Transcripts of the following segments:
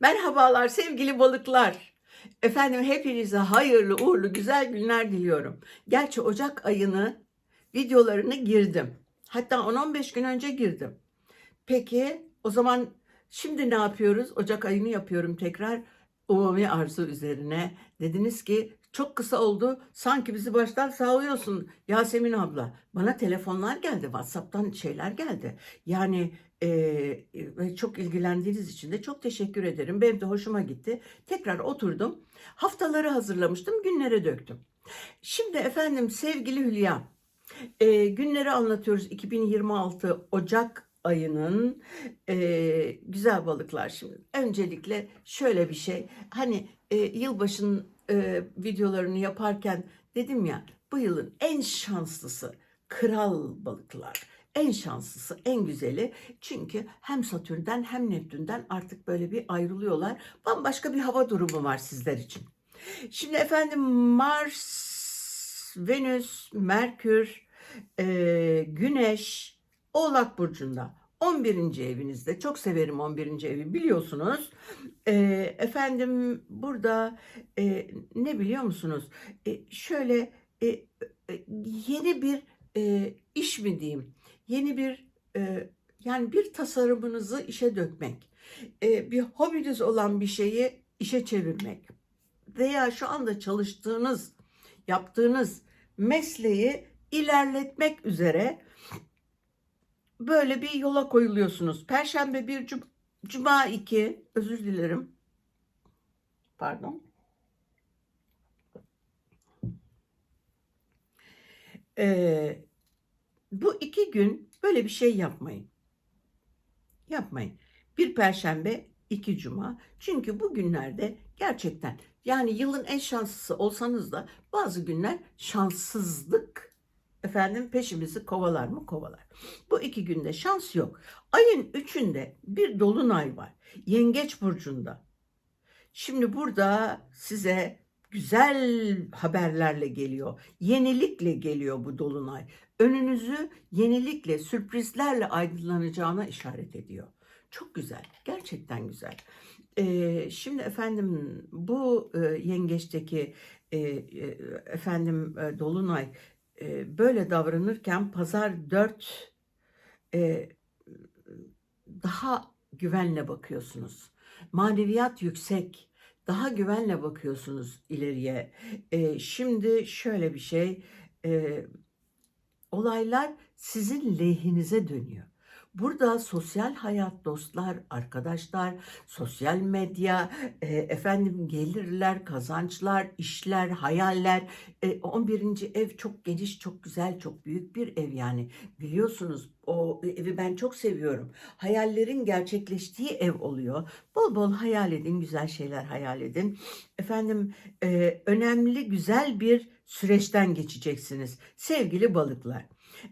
Merhabalar sevgili balıklar. Efendim hepinize hayırlı, uğurlu, güzel günler diliyorum. Gerçi Ocak ayını videolarını girdim. Hatta 10-15 gün önce girdim. Peki o zaman şimdi ne yapıyoruz? Ocak ayını yapıyorum tekrar umumi arzu üzerine. Dediniz ki çok kısa oldu. Sanki bizi baştan sağlıyorsun Yasemin abla. Bana telefonlar geldi. WhatsApp'tan şeyler geldi. Yani e, ve çok ilgilendiğiniz için de çok teşekkür ederim. Benim de hoşuma gitti. Tekrar oturdum. Haftaları hazırlamıştım. Günlere döktüm. Şimdi efendim sevgili Hülya. e, günleri anlatıyoruz. 2026 Ocak ayının e, güzel balıklar şimdi. Öncelikle şöyle bir şey. Hani e, yılbaşının e, videolarını yaparken dedim ya bu yılın en şanslısı kral balıklar. En şanslısı, en güzeli. Çünkü hem Satürn'den hem Neptün'den artık böyle bir ayrılıyorlar. Bambaşka bir hava durumu var sizler için. Şimdi efendim Mars, Venüs, Merkür, e, Güneş, Oğlak Burcu'nda. 11. evinizde. Çok severim 11. evi biliyorsunuz. E, efendim burada e, ne biliyor musunuz? E, şöyle e, e, yeni bir e, iş mi diyeyim? Yeni bir e, yani bir tasarımınızı işe dökmek. E, bir hobiniz olan bir şeyi işe çevirmek. Veya şu anda çalıştığınız, yaptığınız mesleği ilerletmek üzere böyle bir yola koyuluyorsunuz. Perşembe bir, cum- cuma iki, özür dilerim. Pardon. Ee, bu iki gün böyle bir şey yapmayın. Yapmayın. Bir perşembe, iki cuma. Çünkü bu günlerde gerçekten yani yılın en şanslısı olsanız da bazı günler şanssızlık efendim peşimizi kovalar mı kovalar. Bu iki günde şans yok. Ayın üçünde bir dolunay var. Yengeç burcunda. Şimdi burada size güzel haberlerle geliyor. Yenilikle geliyor bu dolunay. Önünüzü yenilikle, sürprizlerle aydınlanacağına işaret ediyor. Çok güzel, gerçekten güzel. Ee, şimdi efendim bu e, yengeçteki e, e, efendim e, dolunay e, böyle davranırken pazar 4 e, daha güvenle bakıyorsunuz. Maneviyat yüksek. Daha güvenle bakıyorsunuz ileriye. E, şimdi şöyle bir şey. e, olaylar sizin lehinize dönüyor. Burada sosyal hayat, dostlar, arkadaşlar, sosyal medya, e, efendim gelirler, kazançlar, işler, hayaller. E, 11. ev çok geniş, çok güzel, çok büyük bir ev yani. Biliyorsunuz o evi ben çok seviyorum. Hayallerin gerçekleştiği ev oluyor. Bol bol hayal edin, güzel şeyler hayal edin. Efendim e, önemli, güzel bir süreçten geçeceksiniz sevgili balıklar.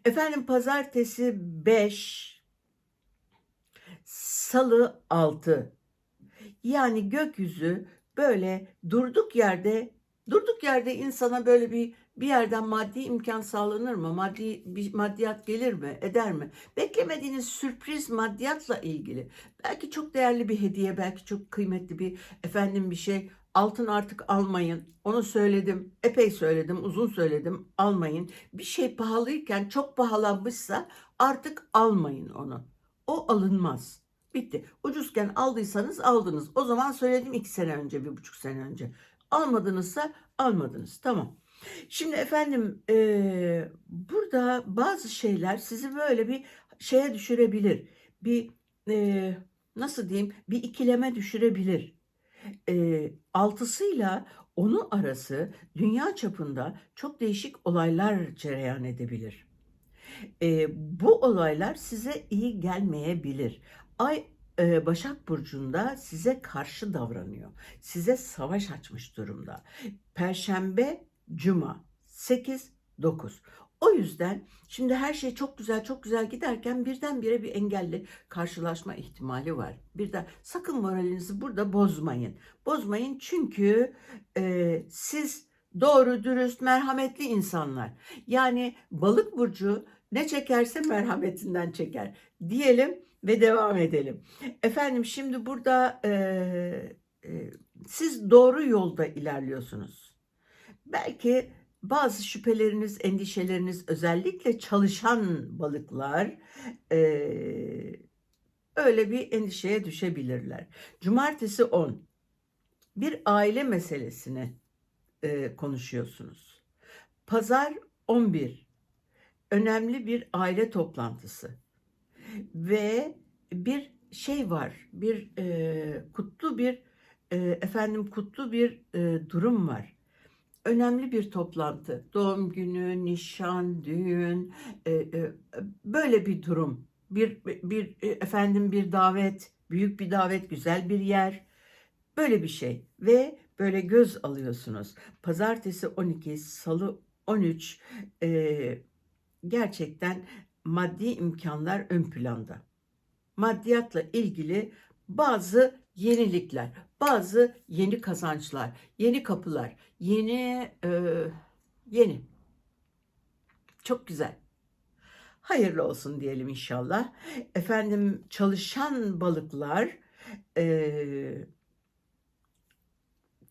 Efendim pazartesi 5, salı 6. Yani gökyüzü böyle durduk yerde durduk yerde insana böyle bir bir yerden maddi imkan sağlanır mı? Maddi bir maddiyat gelir mi? Eder mi? Beklemediğiniz sürpriz maddiyatla ilgili. Belki çok değerli bir hediye, belki çok kıymetli bir efendim bir şey. Altın artık almayın. Onu söyledim. Epey söyledim. Uzun söyledim. Almayın. Bir şey pahalıyken çok pahalanmışsa artık almayın onu. O alınmaz. Bitti. Ucuzken aldıysanız aldınız. O zaman söyledim iki sene önce, bir buçuk sene önce. Almadınızsa almadınız. Tamam. Şimdi efendim eee, burada bazı şeyler sizi böyle bir şeye düşürebilir. Bir eee, nasıl diyeyim bir ikileme düşürebilir. Eee, altısıyla onu arası dünya çapında çok değişik olaylar cereyan edebilir. Eee, bu olaylar size iyi gelmeyebilir. Ay e, Başak Burcu'nda size karşı davranıyor. Size savaş açmış durumda. Perşembe, Cuma 8, 9. O yüzden şimdi her şey çok güzel çok güzel giderken birdenbire bir engelle karşılaşma ihtimali var. Bir de sakın moralinizi burada bozmayın. Bozmayın çünkü e, siz doğru, dürüst, merhametli insanlar. Yani balık burcu Ne çekerse merhametinden çeker. Diyelim ve devam edelim. Efendim şimdi burada e, e, siz doğru yolda ilerliyorsunuz. Belki bazı şüpheleriniz, endişeleriniz özellikle çalışan balıklar e, öyle bir endişeye düşebilirler. Cumartesi 10 bir aile meselesini e, konuşuyorsunuz. Pazar 11 önemli bir aile toplantısı ve bir şey var, bir e, kutlu bir e, efendim kutlu bir e, durum var. Önemli bir toplantı, doğum günü, nişan, düğün, e, e, böyle bir durum. Bir bir e, efendim bir davet, büyük bir davet, güzel bir yer. Böyle bir şey ve böyle göz alıyorsunuz. Pazartesi 12, Salı 13 e, gerçekten maddi imkanlar ön planda. Maddiyatla ilgili bazı yenilikler, bazı yeni kazançlar, yeni kapılar, yeni e, yeni. Çok güzel. Hayırlı olsun diyelim inşallah. Efendim çalışan balıklar e,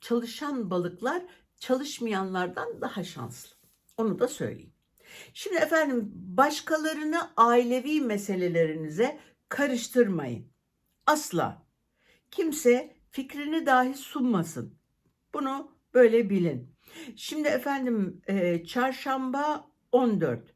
çalışan balıklar çalışmayanlardan daha şanslı. Onu da söyleyeyim. Şimdi efendim başkalarını ailevi meselelerinize karıştırmayın. Asla. Kimse fikrini dahi sunmasın. Bunu böyle bilin. Şimdi efendim e, çarşamba 14,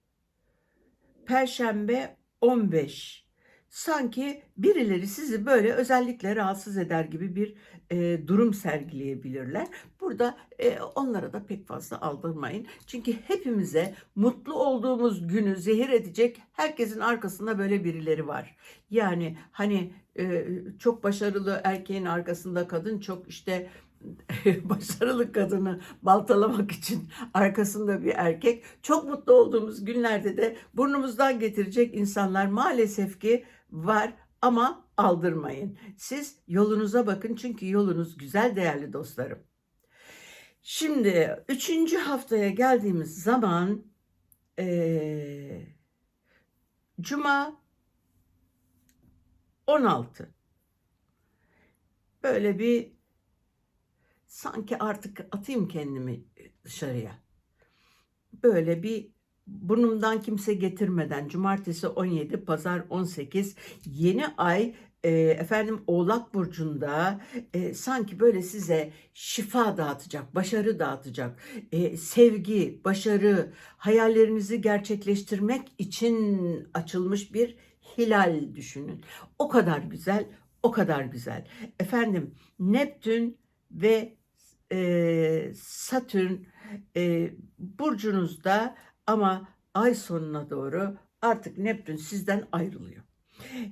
perşembe 15, sanki birileri sizi böyle özellikle rahatsız eder gibi bir e, durum sergileyebilirler. Burada e, onlara da pek fazla aldırmayın. Çünkü hepimize mutlu olduğumuz günü zehir edecek herkesin arkasında böyle birileri var. Yani hani e, çok başarılı erkeğin arkasında kadın çok işte başarılı kadını baltalamak için arkasında bir erkek. Çok mutlu olduğumuz günlerde de burnumuzdan getirecek insanlar maalesef ki var ama aldırmayın. Siz yolunuza bakın çünkü yolunuz güzel değerli dostlarım. Şimdi üçüncü haftaya geldiğimiz zaman ee, Cuma 16 böyle bir sanki artık atayım kendimi dışarıya. Böyle bir burnumdan kimse getirmeden cumartesi 17, pazar 18 yeni ay e, efendim Oğlak burcunda e, sanki böyle size şifa dağıtacak, başarı dağıtacak, e, sevgi, başarı, hayallerinizi gerçekleştirmek için açılmış bir hilal düşünün. O kadar güzel, o kadar güzel. Efendim Neptün ve e, Satürn e, burcunuzda ama ay sonuna doğru artık Neptün sizden ayrılıyor.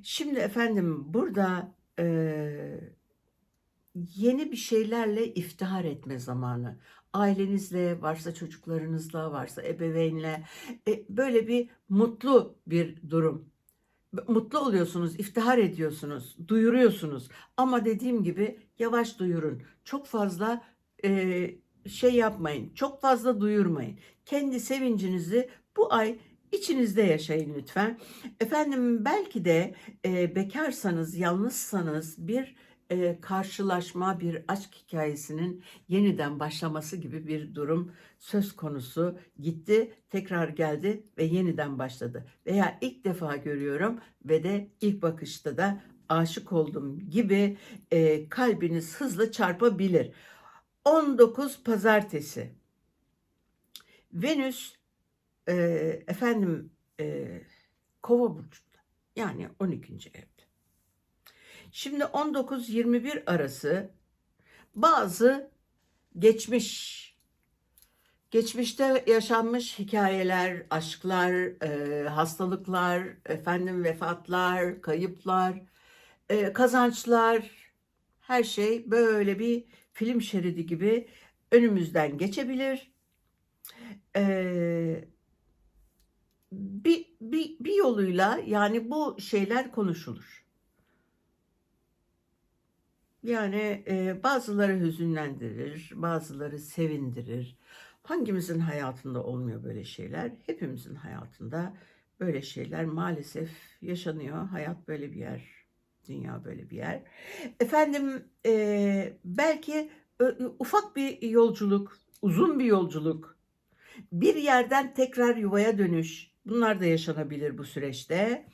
Şimdi efendim burada e, yeni bir şeylerle iftihar etme zamanı. Ailenizle, varsa çocuklarınızla, varsa ebeveynle e, böyle bir mutlu bir durum. Mutlu oluyorsunuz, iftihar ediyorsunuz, duyuruyorsunuz. Ama dediğim gibi yavaş duyurun. Çok fazla e, şey yapmayın. Çok fazla duyurmayın. Kendi sevincinizi bu ay içinizde yaşayın lütfen. Efendim belki de e, bekarsanız, yalnızsanız bir e, karşılaşma, bir aşk hikayesinin yeniden başlaması gibi bir durum söz konusu. Gitti, tekrar geldi ve yeniden başladı. Veya ilk defa görüyorum ve de ilk bakışta da aşık oldum gibi e, kalbiniz hızlı çarpabilir. 19 pazartesi. Venüs e, efendim e, Kova burcunda. Yani 12. evde. Şimdi 19-21 arası bazı geçmiş geçmişte yaşanmış hikayeler, aşklar, e, hastalıklar, efendim vefatlar, kayıplar, e, kazançlar, her şey böyle bir film şeridi gibi önümüzden geçebilir. Ee, bir, bir, bir yoluyla yani bu şeyler konuşulur. Yani e, bazıları hüzünlendirir, bazıları sevindirir. Hangimizin hayatında olmuyor böyle şeyler? Hepimizin hayatında Böyle şeyler maalesef yaşanıyor. Hayat böyle bir yer. Dünya böyle bir yer. Efendim eee, belki ufak bir yolculuk, uzun bir yolculuk, bir yerden tekrar yuvaya dönüş. Bunlar da yaşanabilir bu süreçte.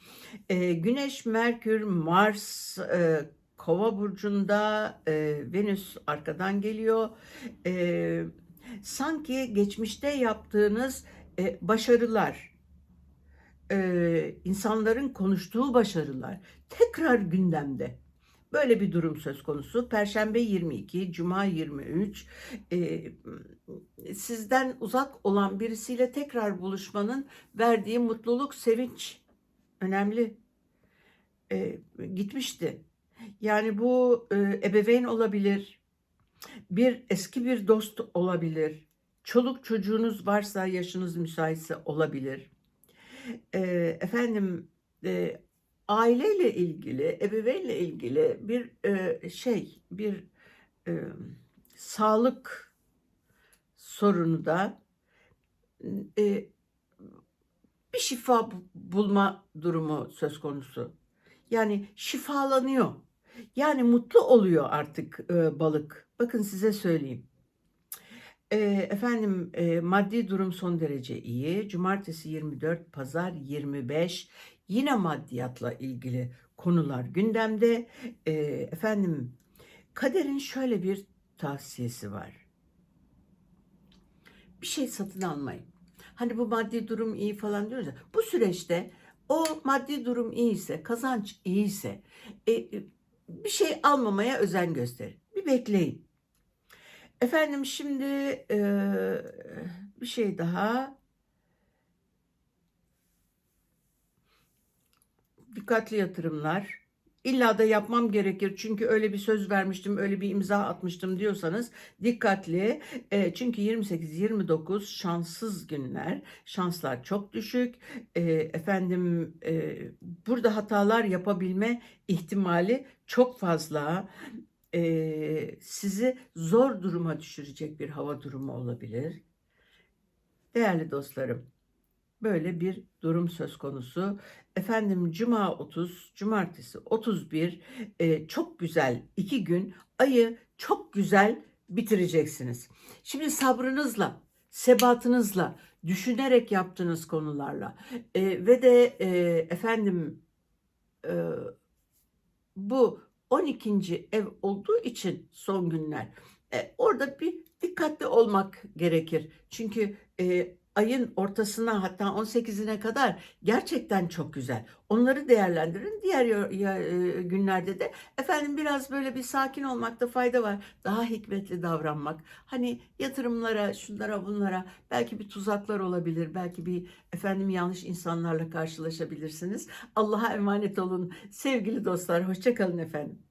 Eee, Güneş, Merkür, Mars, eee, Kova burcunda, eee, Venüs arkadan geliyor. Eee, sanki geçmişte yaptığınız eee, başarılar, eee, insanların konuştuğu başarılar tekrar gündemde. Böyle bir durum söz konusu. Perşembe 22, Cuma 23. Eee, sizden uzak olan birisiyle tekrar buluşmanın verdiği mutluluk, sevinç önemli. Eee, gitmişti. Yani bu eee, ebeveyn olabilir, bir eski bir dost olabilir, çoluk çocuğunuz varsa yaşınız müsaitse olabilir. Eee, efendim eee, aileyle ilgili, ebeveynle ilgili bir eee, şey, bir eee, sağlık sorunu da eee, bir şifa bu- bulma durumu söz konusu. Yani şifalanıyor. Yani mutlu oluyor artık eee, balık. Bakın size söyleyeyim. Efendim eee, maddi durum son derece iyi. Cumartesi 24, pazar 25. Yine maddiyatla ilgili konular gündemde. Eee, efendim kaderin şöyle bir tavsiyesi var. Bir şey satın almayın. Hani bu maddi durum iyi falan diyoruz ya. Bu süreçte o maddi durum iyiyse, kazanç iyiyse e, e, bir şey almamaya özen gösterin. Bir bekleyin. Efendim şimdi eee, bir şey daha. Dikkatli yatırımlar. İlla da yapmam gerekir çünkü öyle bir söz vermiştim, öyle bir imza atmıştım diyorsanız dikkatli. E, çünkü 28-29 şanssız günler, şanslar çok düşük. E, efendim e, burada hatalar yapabilme ihtimali çok fazla. E, sizi zor duruma düşürecek bir hava durumu olabilir. Değerli dostlarım, böyle bir durum söz konusu. Efendim Cuma 30, Cumartesi 31 e, çok güzel iki gün ayı çok güzel bitireceksiniz. Şimdi sabrınızla, sebatınızla, düşünerek yaptığınız konularla e, ve de e, efendim e, bu 12. ev olduğu için son günler e, orada bir dikkatli olmak gerekir. Çünkü e, ayın ortasına hatta 18'ine kadar gerçekten çok güzel. Onları değerlendirin. Diğer e, günlerde de efendim biraz böyle bir sakin olmakta fayda var. Daha hikmetli davranmak. Hani yatırımlara, şunlara, bunlara belki bir tuzaklar olabilir. Belki bir efendim yanlış insanlarla karşılaşabilirsiniz. Allah'a emanet olun sevgili dostlar. Hoşça kalın efendim.